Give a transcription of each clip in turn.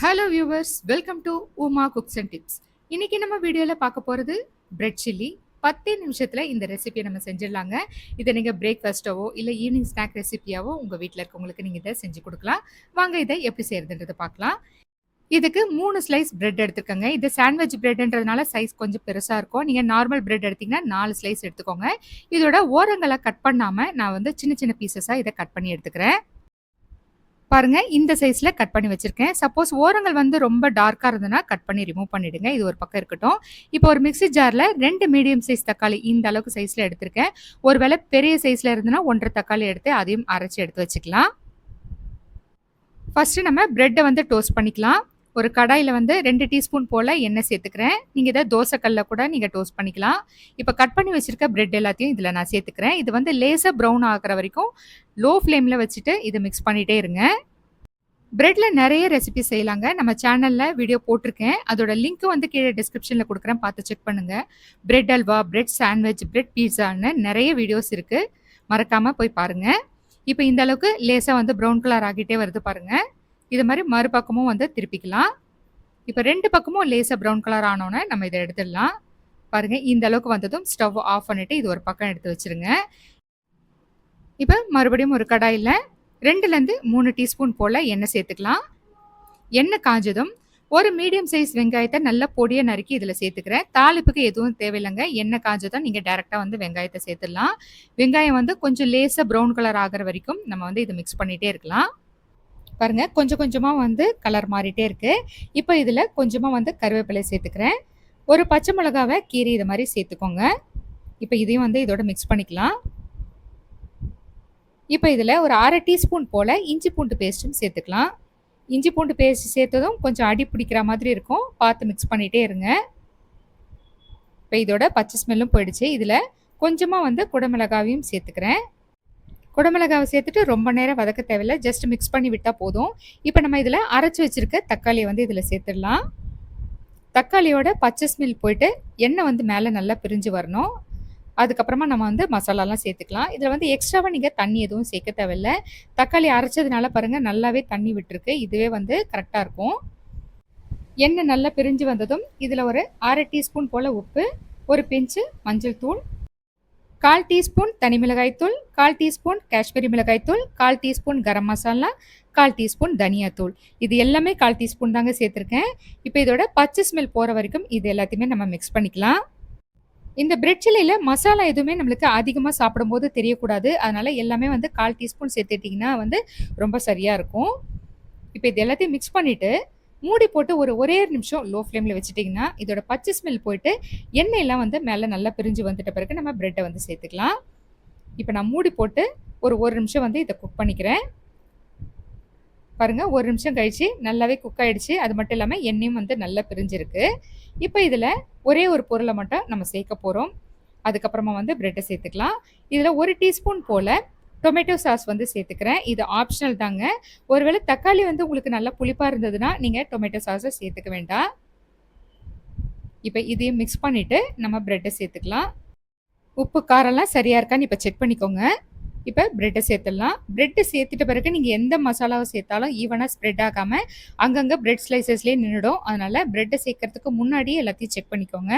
Hello viewers welcome to Uma cooks and tips இன்னைக்கு நம்ம வீடியோவில் பார்க்க போகிறது பிரெட் சில்லி பத்தே நிமிஷத்தில் இந்த ரெசிபியை நம்ம செஞ்சிடலாங்க. இதை நீங்கள் பிரேக்ஃபாஸ்ட்டாவோ இல்லை ஈவினிங் ஸ்நாக் ரெசிபியாவோ உங்கள் வீட்டில் இருக்கவங்களுக்கு நீங்கள் இதை செஞ்சு கொடுக்கலாம். வாங்க இதை எப்படி செய்கிறதுன்றதை பார்க்கலாம். இதுக்கு மூணு ஸ்லைஸ் பிரெட் எடுத்துக்கோங்க இது சாண்ட்விச் பிரெட்ன்றதுனால சைஸ் கொஞ்சம் பெருசாக இருக்கும். நீங்கள் நார்மல் பிரெட் எடுத்திங்கன்னா நாலு ஸ்லைஸ் எடுத்துக்கோங்க. இதோட ஓரங்களை கட் பண்ணாமல் நான் வந்து சின்ன சின்ன பீசஸாக இதை கட் பண்ணி எடுத்துக்கிறேன். பாருங்க இந்த சைஸ்ல கட் பண்ணி வச்சிருக்கேன். சப்போஸ் ஓரங்கள் வந்து ரொம்ப டார்க்கா இருந்ததுன்னா கட் பண்ணி ரிமூவ் பண்ணிடுங்க. இது ஒரு பக்கம் இருக்கட்டும். இப்போ ஒரு மிக்ஸி ஜார்ல ரெண்டு மீடியம் சைஸ் தக்காளி இந்த அளவுக்கு சைஸ்ல எடுத்திருக்கேன். ஒருவேளை பெரிய சைஸ்ல இருந்ததுன்னா ஒன்றரை தக்காளி எடுத்து அதையும் அரைச்சி எடுத்து வச்சுக்கலாம். ஃபர்ஸ்ட் நம்ம பிரெட்டை வந்து டோஸ்ட் பண்ணிக்கலாம். ஒரு கடாயில் வந்து ரெண்டு டீஸ்பூன் போல் எண்ணெய் சேர்த்துக்கிறேன். நீங்கள் இதை தோசைக்கல்ல கூட நீங்கள் டோஸ்ட் பண்ணிக்கலாம். இப்போ கட் பண்ணி வச்சுருக்க பிரெட் எல்லாத்தையும் இதில் நான் சேர்த்துக்கிறேன். இது வந்து லேசாக ப்ரௌன் ஆகிற வரைக்கும் லோ ஃப்ளேமில் வச்சுட்டு இதை மிக்ஸ் பண்ணிகிட்டே இருங்க. பிரெட்டில் நிறைய ரெசிபி செய்யலாங்க. நம்ம சேனலில் வீடியோ போட்டிருக்கேன். அதோட லிங்க் வந்து கீழே டிஸ்கிரிப்ஷனில் கொடுக்குறேன். பார்த்து செக் பண்ணுங்கள் bread halwa bread sandwich bread பீஸான்னு நிறைய வீடியோஸ் இருக்குது மறக்காமல் போய் பாருங்கள் இப்போ இந்த அளவுக்கு லேசாக வந்து ப்ரௌன் கலர் ஆகிட்டே வருது பாருங்கள் இது மாதிரி மறுபக்கமும் வந்து திருப்பிக்கலாம். இப்போ ரெண்டு பக்கமும் லேசாக ப்ரௌன் கலர் ஆனோன்னே நம்ம இதை எடுத்துடலாம். பாருங்கள் இந்த அளவுக்கு வந்ததும் ஸ்டவ் ஆஃப் பண்ணிவிட்டு இது ஒரு பக்கம் எடுத்து வச்சுருங்க. இப்போ மறுபடியும் ஒரு கடாயில் ரெண்டுலேருந்து மூணு டீஸ்பூன் போல் எண்ணெய் சேர்த்துக்கலாம். எண்ணெய் காஞ்சதும் ஒரு மீடியம் சைஸ் வெங்காயத்தை நல்லா பொடியை நறுக்கி இதில் சேர்த்துக்கிறேன். தாளிப்புக்கு எதுவும் தேவையில்லைங்க. எண்ணெய் காஞ்சதும் நீங்கள் டேரெக்டாக வந்து வெங்காயத்தை சேர்த்துடலாம். வெங்காயம் வந்து கொஞ்சம் லேசாக ப்ரௌன் கலர் ஆகிற வரைக்கும் நம்ம வந்து இதை மிக்ஸ் பண்ணிகிட்டே இருக்கலாம். பாருங்கள் கொஞ்சம் கொஞ்சமாக வந்து கலர் மாறிட்டே இருக்குது இப்போ இதில் கொஞ்சமாக வந்து கருவேப்பிலை சேர்த்துக்கிறேன். ஒரு பச்சை மிளகாவை கீரி இது மாதிரி சேர்த்துக்கோங்க. இப்போ இதையும் வந்து இதோட மிக்ஸ் பண்ணிக்கலாம். இப்போ இதில் ஒரு அரை டீஸ்பூன் போல் இஞ்சி பூண்டு பேஸ்ட்டும் சேர்த்துக்கலாம். இஞ்சி பூண்டு பேஸ்ட் சேர்த்ததும் கொஞ்சம் அடி பிடிக்கிற மாதிரி இருக்கும். பார்த்து மிக்ஸ் பண்ணிகிட்டே இருங்க. இப்போ இதோட பச்சை ஸ்மெல்லும் போயிடுச்சு. இதில் கொஞ்சமாக வந்து குடமிளகாவையும் சேர்த்துக்கிறேன். குடமிளகாவை சேர்த்துட்டு ரொம்ப நேரம் வதக்க தேவையில்லை. ஜஸ்ட் மிக்ஸ் பண்ணி விட்டால் போதும். இப்போ நம்ம இதில் அரைச்சி வச்சுருக்க தக்காளியை வந்து இதில் சேர்த்துடலாம். தக்காளியோட பச்சை ஸ்மெல் போயிட்டு எண்ணெய் வந்து மேலே நல்லா பிரிஞ்சு வரணும். அதுக்கப்புறமா நம்ம வந்து மசாலாலாம் சேர்த்துக்கலாம். இதில் வந்து எக்ஸ்ட்ராவாக நீங்கள் தண்ணி எதுவும் சேர்க்க தேவையில்லை. தக்காளி அரைச்சதுனால பாருங்கள் நல்லாவே தண்ணி விட்டுருக்கு. இதுவே வந்து கரெக்டாக இருக்கும். எண்ணெய் நல்லா பிரிஞ்சு வந்ததும் இதில் ஒரு அரை டீஸ்பூன் போல் உப்பு ஒரு பிஞ்சு மஞ்சள் தூள் கால் டீஸ்பூன் தனி மிளகாய்த்தூள் கால் டீஸ்பூன் காஷ்மீரி மிளகாய்த்தூள் கால் டீஸ்பூன் கரம் மசாலா கால் டீஸ்பூன் தனியாத்தூள் இது எல்லாமே கால் டீஸ்பூன் தாங்க சேர்த்துருக்கேன். இப்போ இதோட பச்சை ஸ்மெல் போகிற வரைக்கும் இது எல்லாத்தையுமே நம்ம மிக்ஸ் பண்ணிக்கலாம். இந்த பிரெட் சில்லியில் மசாலா எதுவுமே நம்மளுக்கு அதிகமாக சாப்பிடும்போது தெரியக்கூடாது. அதனால் எல்லாமே வந்து கால் டீஸ்பூன் சேர்த்துட்டிங்கன்னா வந்து ரொம்ப சரியாக இருக்கும். இப்போ இது எல்லாத்தையும் மிக்ஸ் பண்ணிவிட்டு மூடி போட்டு ஒரு ஒரே நிமிஷம் லோ ஃப்ளேமில் வச்சுட்டிங்கன்னா இதோட பச்சை ஸ்மெல் போயிட்டு எண்ணெயெல்லாம் வந்து மேலே நல்லா பிரிஞ்சு வந்துட்ட பிறகு நம்ம ப்ரெட்டை வந்து சேர்த்துக்கலாம். இப்போ நான் மூடி போட்டு ஒரு ஒரு நிமிஷம் வந்து இதை குக் பண்ணிக்கிறேன். பாருங்கள் ஒரு நிமிஷம் கழித்து நல்லாவே குக் ஆகிடுச்சு அது மட்டும் இல்லாமல் எண்ணெயும் வந்து நல்லா பிரிஞ்சிருக்கு. இப்போ இதில் ஒரே ஒரு பொருளை மட்டும் நம்ம சேர்க்க போகிறோம் அதுக்கப்புறமா வந்து ப்ரெட்டை சேர்த்துக்கலாம். இதில் ஒரு டீஸ்பூன் போல் டொமேட்டோ சாஸ் வந்து சேர்த்துக்கிறேன். இது ஆப்ஷனல் தாங்க. ஒருவேளை தக்காளி வந்து உங்களுக்கு நல்லா புளிப்பாக இருந்ததுன்னா நீங்கள் டொமேட்டோ சாஸை சேர்த்துக்க வேண்டாம். இப்போ இதையும் மிக்ஸ் பண்ணிவிட்டு நம்ம ப்ரெட்டை சேர்த்துக்கலாம். உப்பு காரம்லாம் சரியாக இருக்கான்னு இப்போ செக் பண்ணிக்கோங்க. இப்போ ப்ரெட்டை சேர்த்துடலாம். ப்ரெட்டை சேர்த்துட்ட பிறகு நீங்கள் எந்த மசாலாவை சேர்த்தாலும் ஈவனாக ஸ்ப்ரெட் ஆகாமல் அங்கங்கே ப்ரெட் ஸ்லைசஸ்லேயே நின்றுடும் அதனால் ப்ரெட்டை சேர்க்கறதுக்கு முன்னாடியே எல்லாத்தையும் செக் பண்ணிக்கோங்க.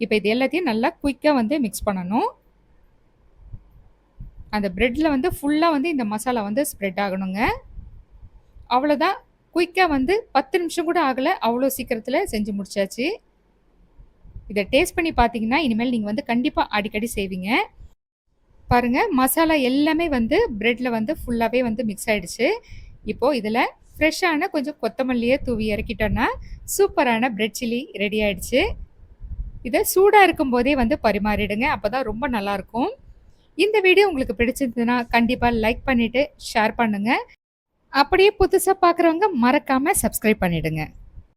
இப்போ இது எல்லாத்தையும் நல்லா குயிக்காக வந்து மிக்ஸ் பண்ணணும். அந்த ப்ரெட்டில் வந்து ஃபுல்லாக வந்து இந்த மசாலா வந்து ஸ்ப்ரெட் ஆகணுங்க. அவ்வளோதான் குயிக்காக வந்து பத்து நிமிஷம் கூட ஆகலை. அவ்வளோ சீக்கிரத்தில் செஞ்சு முடிச்சாச்சு. இதை டேஸ்ட் பண்ணி பார்த்தீங்கன்னா இனிமேல் நீங்கள் வந்து கண்டிப்பாக அடிக்கடி செய்வீங்க. பாருங்கள் மசாலா எல்லாமே வந்து ப்ரெட்டில் வந்து ஃபுல்லாகவே வந்து மிக்ஸ் ஆகிடுச்சு இப்போது இதில் ஃப்ரெஷ்ஷான கொஞ்சம் கொத்தமல்லியை தூவி இறக்கிட்டோன்னா சூப்பரான ப்ரெட் சில்லி ரெடி ஆகிடுச்சு இதை சூடாக இருக்கும் போதே வந்து பரிமாறிடுங்க. அப்போ தான் ரொம்ப நல்லாயிருக்கும் இந்த வீடியோ உங்களுக்கு பிடிச்சிருந்ததுன்னா கண்டிப்பாக லைக் பண்ணிவிட்டு ஷேர் பண்ணுங்கள் அப்படியே புதுசாக பார்க்குறவங்க மறக்காமல் சப்ஸ்கிரைப் பண்ணிவிடுங்க